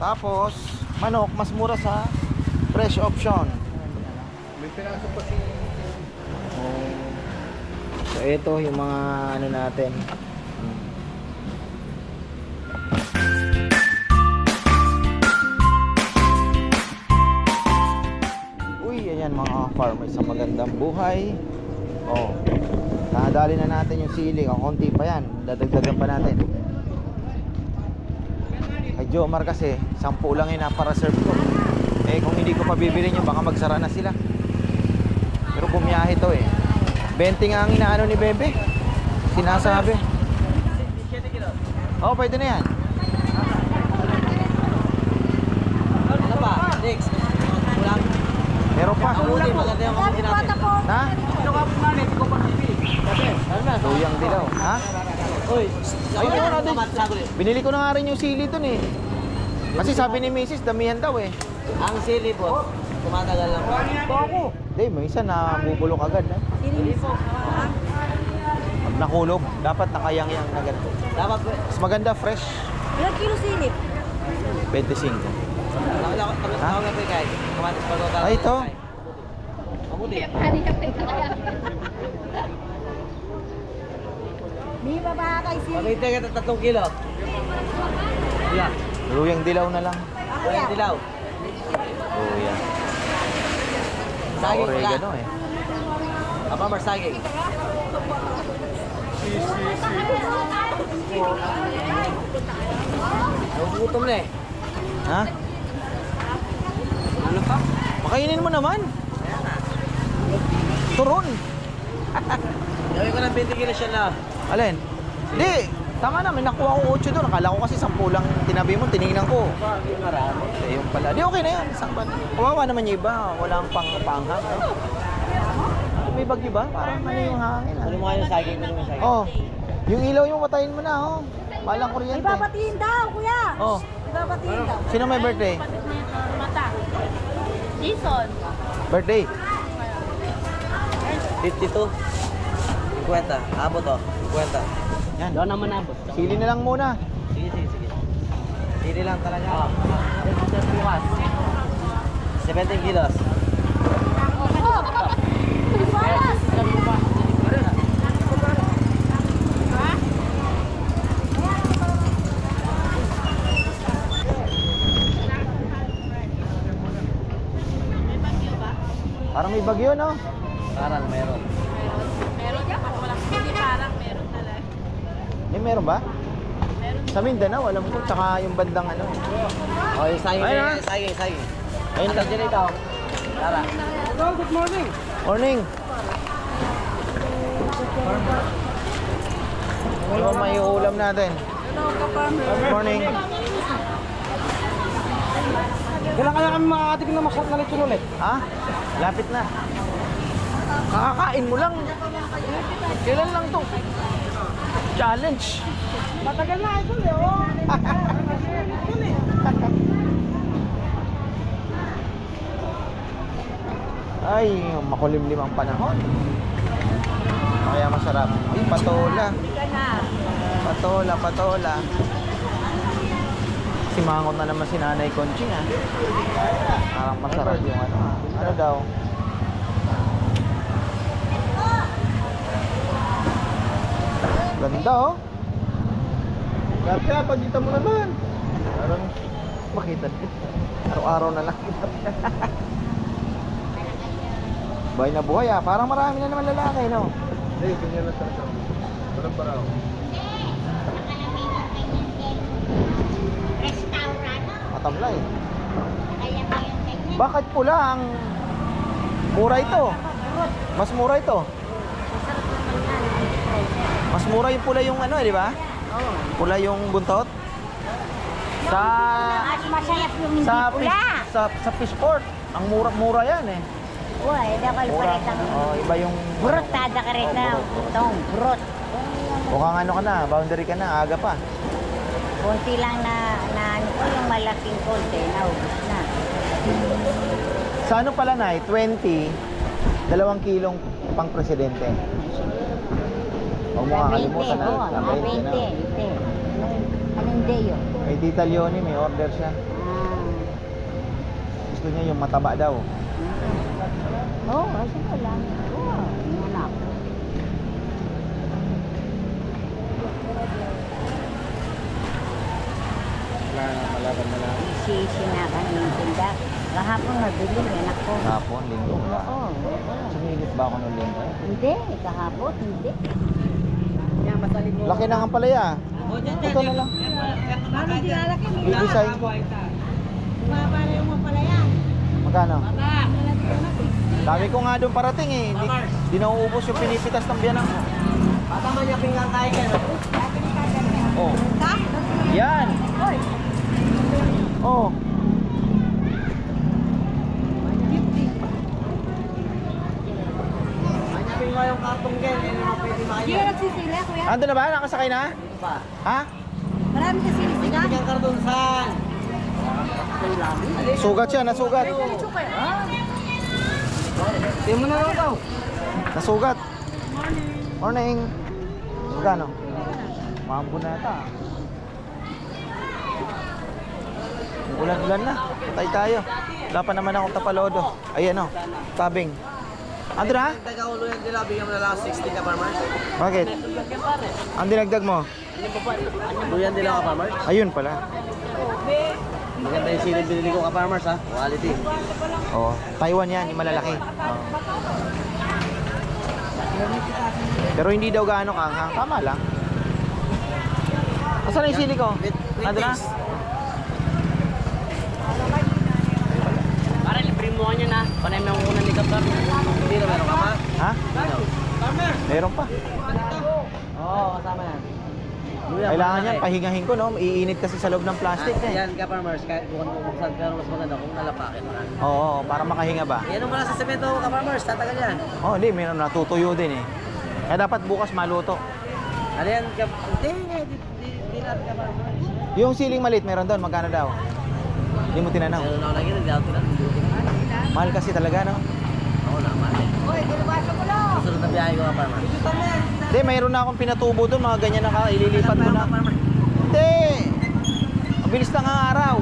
Tapos, manok, mas mura sa fresh option. May piraso pa si... So, ito yung mga ano natin. Uy, ayan mga farmers sa magandang buhay. Oh. Nakadali na natin yung sili. Ang konti pa yan. Dadagdagan pa natin. Jomar kasi, 10 lang yung napara-serve ko. Eh, kung hindi ko pa bibili nyo, baka magsara na sila. Pero bumiyahe to eh. 20 nga ang inaano ni Bebe. Sinasabi. Oo, oh, pwede na yan. Ano ba? Next. Meron pa. Ha? Pa. Ano na? Tuyang dilaw. Ha? Uy, Ay, ito na. Sabi, Binili ko na nga rin yung sili dun eh. Kasi sabi ni Mrs. damihan daw eh. ang sili po, tumatagal lang po. Ako. Hindi, may isa na bubulok agad. Eh. Sili po. Pag nakulog, dapat nakayang-yang na ganito. Dapat po. Mas maganda fresh. Ilang kilo silip? 25. Tawag na po kay. Kamatis pa tayo. Ay, ito. Kamuti. Di ba ba kay silip? Pagkita ka tatlong kilo. Yeah. Luyang dilaw na lang. Walang dilaw. Luya. Sa Saging pula. oregano eh. Apa marsaging? Nagugutom na eh. Ha? Ano pa? Pakainin mo naman. Turon. Gawin ko ng 20 kilo siya na. Alin? Hindi. Tama na, may nakuha ko 8 doon. Akala ko kasi 10 lang tinabi mo, tinignan ko. Marami. Eh, yung pala. Di okay na yan. Isang ban. Kawawa naman yung iba. Walang pang panghang. Eh. May bagyo ba? Parang ano yung hangin. Ano mo kayo saging? Ano mo yung saging? Oh. Yung ilaw yung patayin mo na, oh. Malang kuryente. Ibabatiin daw, kuya. Oh. Ibabatiin daw. Sino may birthday? Mata. Jason. Birthday. 52. 50. Abot oh. 50. Yan. Doon naman abot. Sili na lang muna. Sige, sige, sige. Sili lang talaga. Ah. bukas. 17 kilos. Parang may bagyo, no? Parang meron. Meron ka? Walang hindi parang meron talaga. Eh, meron ba? Sa Mindanao, alam ko. Tsaka yung bandang ano. Oh, yung saging. Ayun, ah. Ayun, saging, saging. Ayun lang. Dyan ikaw. Tara. Hello, good morning. Morning. Ano may ulam natin? Good morning. Kailan kaya kami makakating na masarap na lechon ulit? Ha? Lapit na. Kakakain mo lang. Kailan lang to? Challenge. Matagal na ito, Leo. Ay, makulimlim ang panahon. Kaya masarap. Ay, patola. Patola, patola. Simangot na naman si Nanay Conching ah. Parang masarap yung ano ah. Ano daw? Ganda oh. Kaya, pagkita mo naman. Parang makita din. Araw-araw na lang. buhay na buhay ah. Parang marami na naman lalaki no. Hindi, ganyan lang talaga. Walang paraw. Matamlay. Bakit pula ang mura ito? Mas mura ito. Mas mura yung pula yung ano, eh, di ba? Pula yung buntot. Sa Mas masarap yung hindi sa pula. fish, sa sa fish port, ang mura-mura yan eh. Uy, dakal pa Mura. rin ang Oh, iba yung burot tada ka rin na. Itong burot. Mukhang ano ka na, boundary ka na, aga pa. Kunti lang na, na ano ko yung malaking konti. Naubos na. Sa ano pala na 20, dalawang kilong pang presidente. Huwag mo kakalimutan na. Oh, Sa mga 20 na. 20. Ite. Anong day yun? Kay Tita Leonie, may order siya. Ah, gusto niya yung mataba daw. Oo, oh, kasi wala. Oo, yung anak. Wala na, malaban na lang. Si sinakan yung tinda. Kahapon mabili, anak ko. Hapon, linggo Oo, lang. oo. Sumilip ba ako ng linggo? Hindi, kahapon, hindi. Laki ng ampalaya. O, dyan, dyan. Ito na lang. Paano dinalaki mo? Bibisahin ko. Para yung mapalaya. Magkano? Sabi ko nga doon parating eh. Di, di nauubos yung pinipitas ng biyanan ko. Patama niya pinggang kain ka. no? Oh. Yan. Oh. Hanapin mo yung kartong gen. Yan yung pwede Hindi makain. ka nagsisila, kuya. Ando na ba? Nakasakay na? Pa. Ha? Marami kasi sila. Pinggang karton saan? Sugat siya, nasugat. Hindi mo na raw daw. Nasugat. Morning. Magkano? Mambo na ata. Ulan-ulan na. Patay tayo. Wala pa naman akong tapalodo. Ayan o. Tabing. Ando na? Taga-ulo yan nila. Bigyan mo na lang 60 ka farmers. Bakit? Ang dinagdag mo? Luyan nila ka farmers. Ayun pala. Maganda yung silid binili ko ka farmers ha. Quality. Oo. Taiwan yan, yung malalaki. Oo. Pero hindi daw gaano kanghang. Tama lang. Asan na yung sili ko? With- with Ando na? things. Para libre mo niya na. Panay mo muna ni Kapar. Hindi na meron ka pa. Ha? Meron pa. Oo, kasama yan. Kailangan yan, pahingahin ko, no? Iinit kasi sa loob ng plastic, Ah, eh. Yan ka farmers, kahit bukan mo buksan, pero mas maganda kung nalapakin mo na. Oo, para makahinga ba? Yan mo na sa semento ka farmers, tatagal yan. Oo, hindi, meron natutuyo din, eh. Kaya dapat bukas maluto. Ano yan ka? Hindi, hindi, di, di, di natin ka farmers. Yung siling maliit, meron doon. Magkano daw? Hindi mo tinanong. Meron ako lagi, hindi ako tinanong. Mahal kasi talaga, no? Ako naman eh. Uy, dilabasa ko lang. Susunod na biyahe ko ka farmers. Hindi, mayroon na akong pinatubo doon. Mga ganyan na ka, ililipat ko na. Hindi! Mabilis na nga ang araw.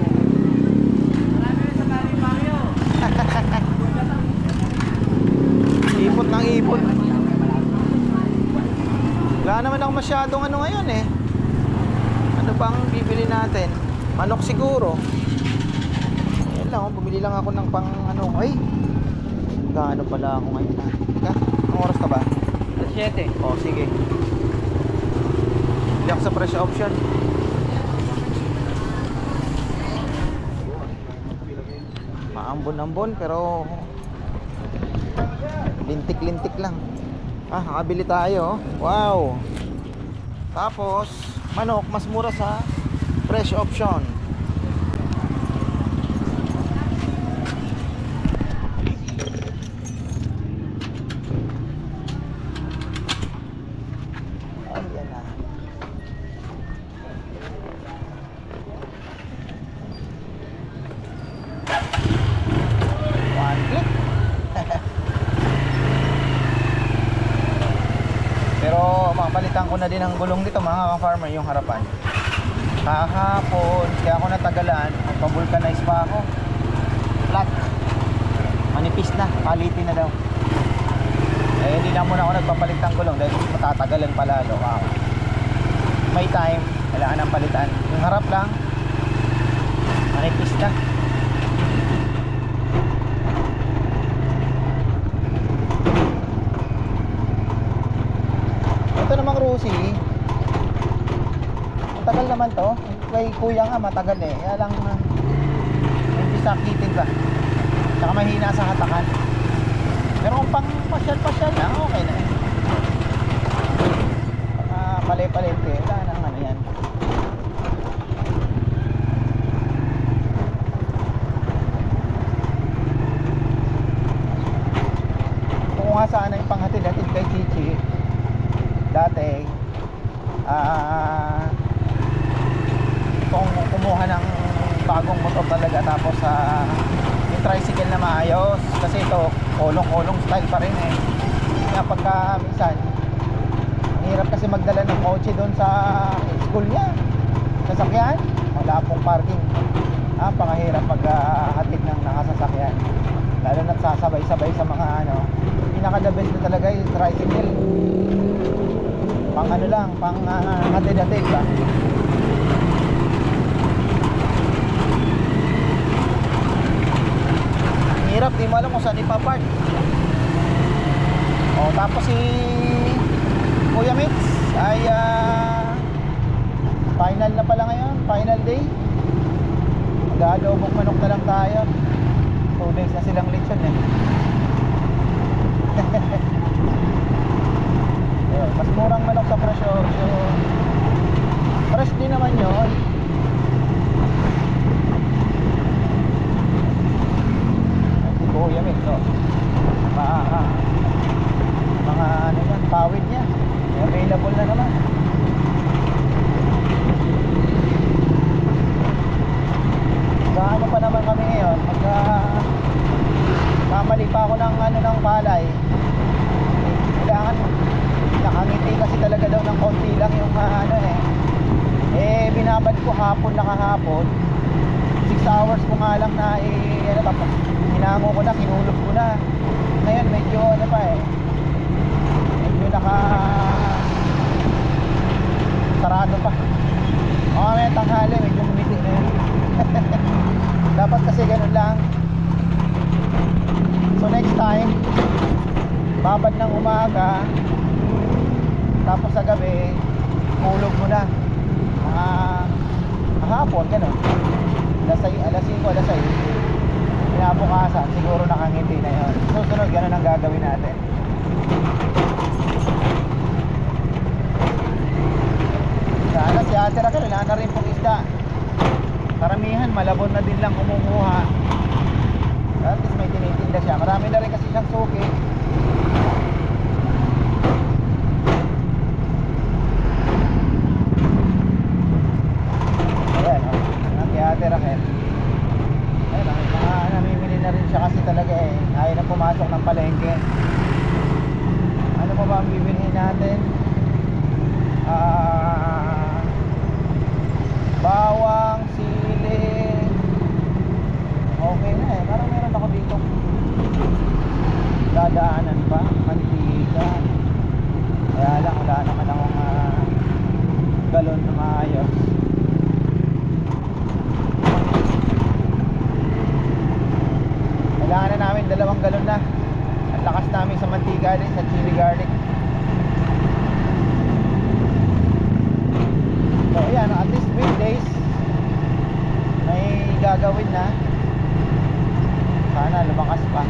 ipot ng ipot. Wala naman ako masyadong ano ngayon eh. Ano bang bibili natin? Manok siguro. Oh, bumili lang ako ng pang ano. Ay! Gaano pala ako ngayon ha? Teka, anong oras ka ba? 7. Oh, sige. Hindi ako sa fresh option. Maambon-ambon pero lintik-lintik lang. Ah, nakabili tayo. Wow. Tapos, manok mas mura sa fresh option. Ayan na. One click. Pero makapalitan ko na din ang gulong dito mga ka-farmer yung harapan. Kahapon, kaya ako natagalan, nagpa-vulcanize pa ako. Flat. Manipis na, palitin na daw. Eh, hindi na muna ako nagpapalit ng gulong dahil matatagalan pa lalo. May time, kailangan ng palitan. Yung harap lang, manipis na. Ito namang Rusi, matagal naman to. Kay kuya nga matagal eh. Kaya lang, uh, hindi sakitin ka. Tsaka mahina sa hatakan. Pero kung pang pasyal-pasyal na, okay na. Mga pale-palente, wala nang ano yan. Kung nga sana yung panghatid-hatid kay Chichi, dati, ah, kung kumuha ng bagong motor talaga tapos sa yung tricycle na maayos kasi ito kulong-kulong style pa rin eh kaya pagka minsan hirap kasi magdala ng kotse doon sa school niya sasakyan wala pong parking Napakahirap pag ah, hatid ng nakasasakyan. Lalo na't sasabay-sabay sa mga ano. Pinaka the best na talaga yung tricycle. Pang ano lang, pang uh, hatid-hatid ba? Ang Hirap, di mo alam kung saan ipapark. O, tapos si Kuya Mitz ay ah, final na pala ngayon, final day. Mag-aadobong manok na lang tayo. Two days na silang lechon eh. Ayun, mas murang manok sa presyo. So, fresh din naman yun. Ay, si Kuya Mitz, oh. Ma, mga ano yan, pawid niya. Available na naman. Gaano pa naman kami ngayon? Pagka mamali pa ako ng ano ng palay. Kailangan nakangiti kasi talaga daw ng konti lang yung ah, ano eh. Eh binabad ko hapon na kahapon. 6 hours ko nga lang na eh, ano tapos hinango ko na, kinulog ko na. Ngayon medyo ano pa eh. Medyo naka sarado pa. O may tanghali, medyo mumiti na yun. Dapat kasi ganun lang. So next time, babad ng umaga, tapos sa gabi, mulog mo na. Mga hapon, ganun. Alas 6, alas 5, alas 6. Pinabukasan, siguro nakangiti na yun. Susunod, ganun ang gagawin natin. Sana si Ate Raquel, wala na rin pong isda. Karamihan, malabon na din lang kumukuha. At least may tinitinda siya. Marami na rin kasi siyang suki. Ayan, oh. Ang kay Ate Raquel. Ayan, ang mga namimili na rin siya kasi talaga eh. Ayaw na pumasok ng palengke. Ano pa ba ang bibilihin natin? Ah, bawang, sili. Okay na eh. Parang meron ako dito. Dadaanan pa, mantika. Kaya lang wala naman akong ah, galon na maayos. Kailangan na namin dalawang galon na. Ang lakas namin sa mantika din, sa chili garlic. So ayan, at least weekdays may gagawin na. Sana lumakas pa.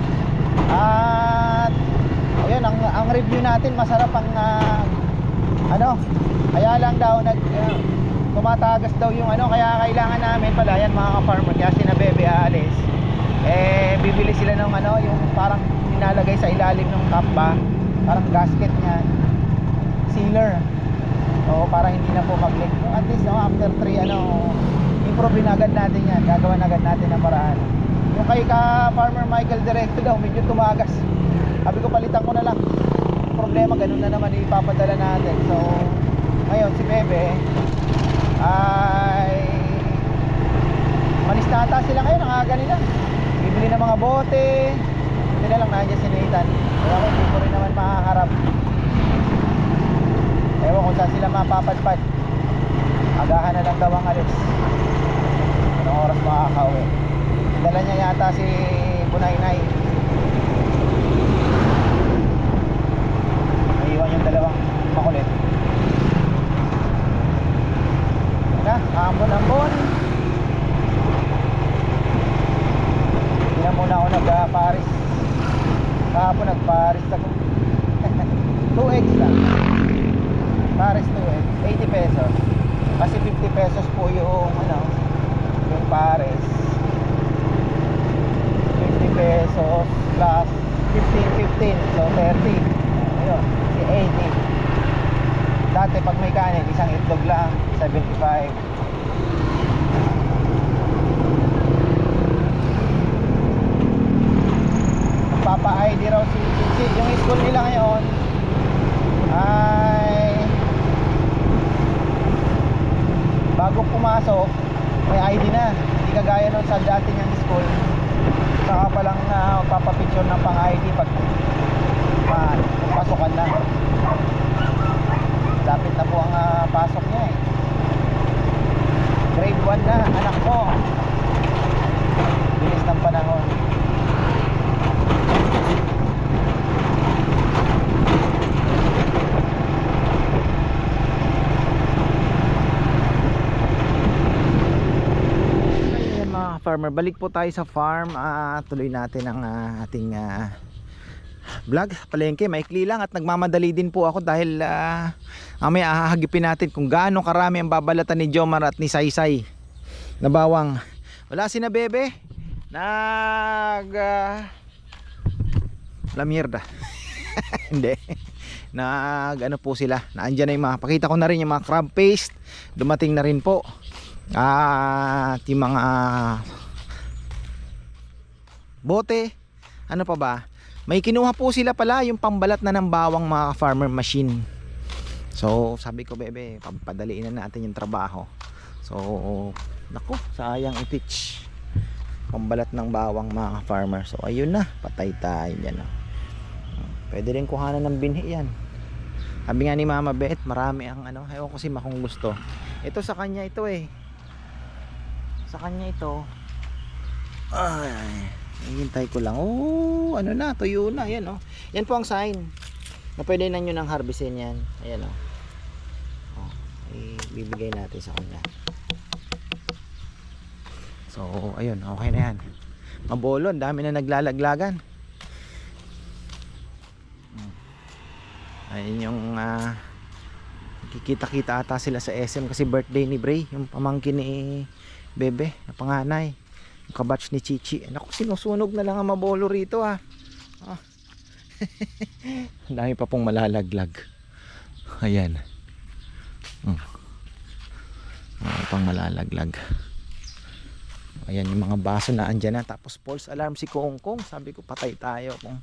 At ayun, ang, ang review natin masarap ang ah, ano, kaya lang daw nag ah, tumatagas daw yung ano, kaya kailangan namin pala yan mga ka-farmer, kaya sina Bebe aalis. Eh bibili sila ng ano, yung parang nilalagay sa ilalim ng kappa, parang gasket niya. Sealer. Oo, para hindi na po mag-leak. At least no, after 3 ano, improve na agad natin yan. Gagawan agad natin ng paraan. Yung kay ka Farmer Michael Directo daw, medyo tumagas. Sabi ko palitan ko na lang. Problema, ganun na naman ipapadala natin. So, ngayon si Bebe ay malis na ata sila ngayon, ang aga nila. Bibili ng mga bote. Hindi lang nandiyan si Nathan. Kaya ako hindi ko rin naman makaharap. Ewan kung saan sila mapapadpad. Agahan na lang daw ang alis. Anong oras makakauwi? Dala niya yata si Bunaynay. Naiwan yung dalawang makulit. Na, ambon-ambon. Hindi na muna ako nag-Paris. Kahapon nag-Paris ako. 2x lang. Pares to eh, 80 pesos. Kasi 50 pesos po yung ano, yung Pares. 50 pesos plus 15, 15. So 30. Ayun, si 80. Dati pag may kanin, isang itlog lang, 75. Papa-ID raw si Chichi. Yung school nila ngayon, ay bago pumasok may ID na hindi kagaya nun sa dating ang school. Saka pa lang uh, papapicture ng pang ID pag uh, pasukan na. Lapit na po ang ah, pasok niya eh. Grade 1 na, anak ko. Bilis ng panahon. Farmer, balik po tayo sa farm. Ah, tuloy natin ang ah, ating ah, vlog palengke. Maikli lang at nagmamadali din po ako dahil ah, mamaya ahahagipin natin kung gaano karami ang babalatan ni Jomar at ni Saysay na bawang. Wala si na bebe. Nag uh, la mierda. Hindi. Nag ano po sila. Naandyan na yung mga pakita ko na rin yung mga crab paste. Dumating na rin po. At yung mga bote. Ano pa ba? May kinuha po sila pala yung pambalat na ng bawang mga farmer machine. So, sabi ko, bebe, papadaliin na natin yung trabaho. So, naku, sayang i-teach. Pambalat ng bawang mga farmer. So, ayun na, patay tayo dyan. oh. Pwede rin kuhanan ng binhi yan. Sabi nga ni Mama Bet, marami ang ano, ewan ko si Ma kung gusto. Ito sa kanya ito eh. Sa kanya ito. Ay, hihintay ko lang. Oh, ano na, tuyo na. Yan oh. Yan po ang sign. Na pwede na nyo nang harvestin yan. Ayan oh. oh ibibigay natin sa kanya. So, ayun, okay na yan. Mabolo, ang dami na naglalaglagan. Ayun yung ah, kikita-kita ata sila sa SM kasi birthday ni Bray, yung pamangkin ni Bebe, na panganay. Kabatch ni Chichi. Naku, sinusunog na lang ang mabolo rito ah. ah. ang dami pa pong malalaglag. Ayan. Hmm. Mga pang malalaglag. Ayan yung mga baso na andyan na. Tapos false alarm si Kong Kong. Sabi ko patay tayo. Kung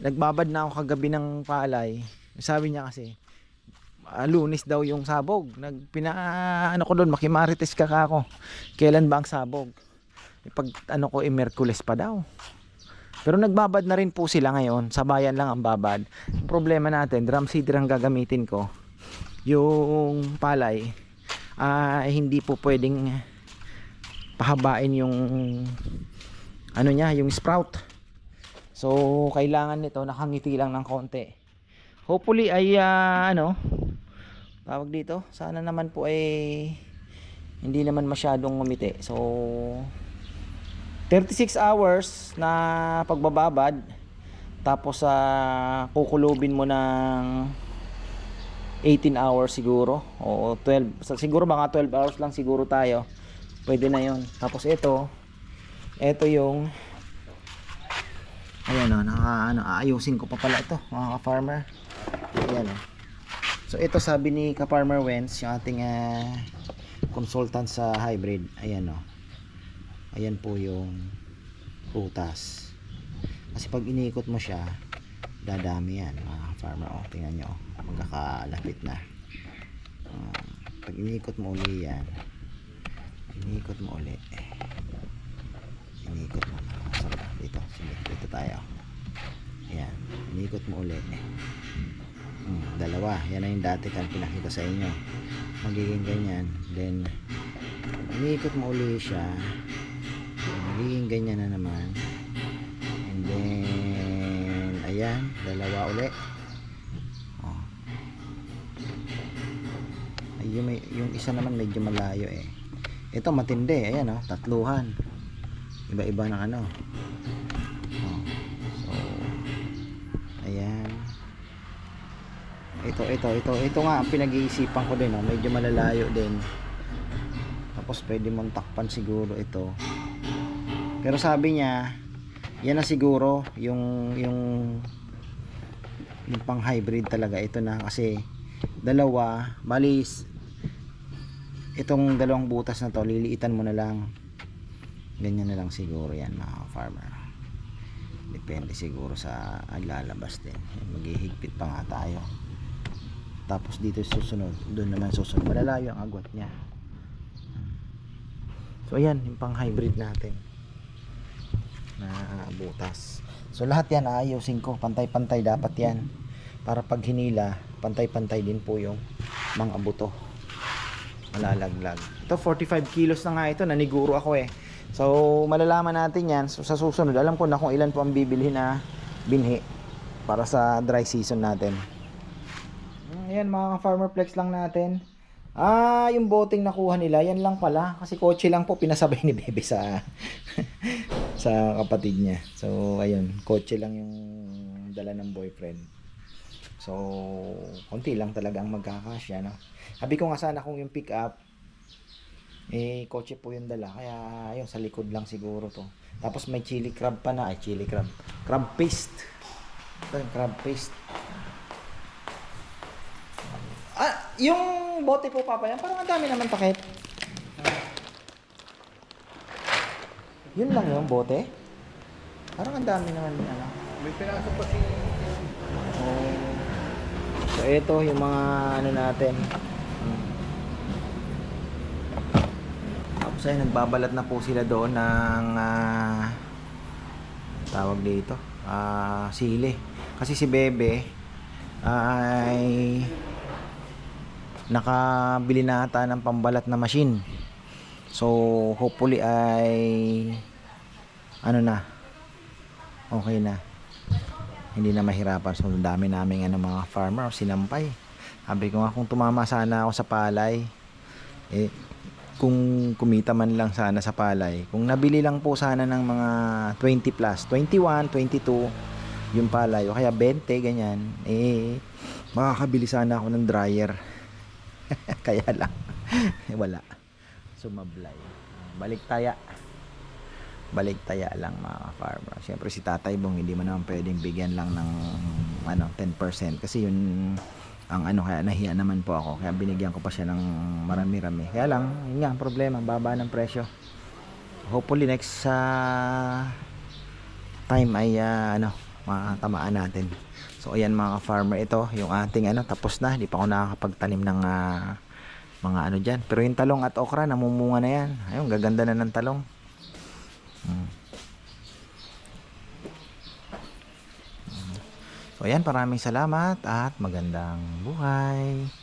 nagbabad na ako kagabi ng palay. Sabi niya kasi ah, lunis daw yung sabog. Nagpina ano ko doon makimarites ka ako. Kailan ba ang sabog? Pag ano ko eh Merkules pa daw. Pero nagbabad na rin po sila ngayon. Sabayan lang ang babad. Ang problema natin, drum seeder ang gagamitin ko. Yung palay ah hindi po pwedeng pahabain yung ano niya, yung sprout. So, kailangan nito nakangiti lang ng konti. Hopefully ay ah, ano, tawag dito, sana naman po ay hindi naman masyadong ngumiti. So, 36 hours na pagbababad tapos sa kukulubin mo ng 18 hours siguro o 12 sa- siguro mga 12 hours lang siguro tayo pwede na yon tapos ito ito yung ayan o naka, ano, aayusin ko pa pala ito mga ka-farmer. Ayan o so ito sabi ni ka-farmer Wens yung ating ah, consultant sa hybrid. Ayan o ayan po yung prutas kasi pag iniikot mo siya dadami yan mga farmer. Oh tingnan nyo oh, magkakalapit na. Ah, pag iniikot mo uli yan iniikot mo uli. Iniikot mo ba dito dito tayo. Ayan iniikot mo uli. Hmm, dalawa. Yan na yung dati kan pinakita sa inyo. Magiging ganyan. Then iniikot mo uli siya magiging ganyan na naman. And then ayan dalawa uli. Oh. Ay, yung, may, yung isa naman medyo malayo eh. Ito matindi. Ayan oh tatluhan. Iba iba ng ano. Oh. ayan. Ito ito ito ito nga ang pinag-iisipan ko din oh. medyo malalayo din. Tapos pwede mong takpan siguro ito pero sabi niya yan na siguro yung yung yung pang hybrid talaga ito na kasi dalawa malis itong dalawang butas na to liliitan mo na lang. Ganyan na lang siguro yan mga farmer depende siguro sa lalabas din. Maghihigpit pa nga tayo. Tapos dito susunod doon naman susunod. Malalayo ang agwat niya. So ayan, yung pang hybrid natin na butas. So lahat yan aayusin ko, pantay-pantay dapat yan. Para pag hinila, pantay-pantay din po yung mga buto. Malalaglag. Ito 45 kilos na nga ito, naniguro ako eh. So malalaman natin yan so, sa susunod. Alam ko na kung ilan po ang bibilhin na binhi para sa dry season natin. Ayan mga farmer flex lang natin. Ah, yung boting nakuha nila, yan lang pala. Kasi kotse lang po pinasabay ni Bebe sa sa kapatid niya. So, ayun, kotse lang yung dala ng boyfriend. So, konti lang talaga ang magkakasya, no? Sabi ko nga sana kung yung pick up, eh, kotse po yung dala. Kaya, ayun, sa likod lang siguro to. Tapos may chili crab pa na. Ay, chili crab. Crab paste. Ito yung crab paste. Ah, yung bote po papa yan, parang ang dami naman takip. Yun lang yung bote? Parang ang dami naman ano. May pinaso pa si... Oh. So ito yung mga ano natin. Hmm. Tapos ay nagbabalat na po sila doon ng ah, tawag dito, ah sili. Kasi si Bebe ay nakabili na ata ng pambalat na machine. So hopefully ay ano na? Okay na. Hindi na mahirapan. So dami namin ano, mga farmer sinampay. Sabi ko nga kung tumama sana ako sa palay eh kung kumita man lang sana sa palay kung nabili lang po sana ng mga 20 plus 21, 22 yung palay o kaya 20 ganyan eh makakabili sana ako ng dryer. Kaya lang. Wala sumablay balik taya balik taya lang mga farmer. Siyempre si Tatay Bong hindi mo naman pwedeng bigyan lang ng ano 10% kasi yun ang ano kaya nahiya naman po ako kaya binigyan ko pa siya ng marami-rami. Kaya lang, yun nga ang problema, baba ng presyo. Hopefully next sa time ay ah, ano makatamaan natin. So ayan mga farmer ito, yung ating ano tapos na, hindi pa ako nakakapagtanim ng ah, mga ano diyan. Pero yung talong at okra namumunga na yan. Ayun, gaganda na ng talong. Mm. So ayan, maraming salamat at magandang buhay.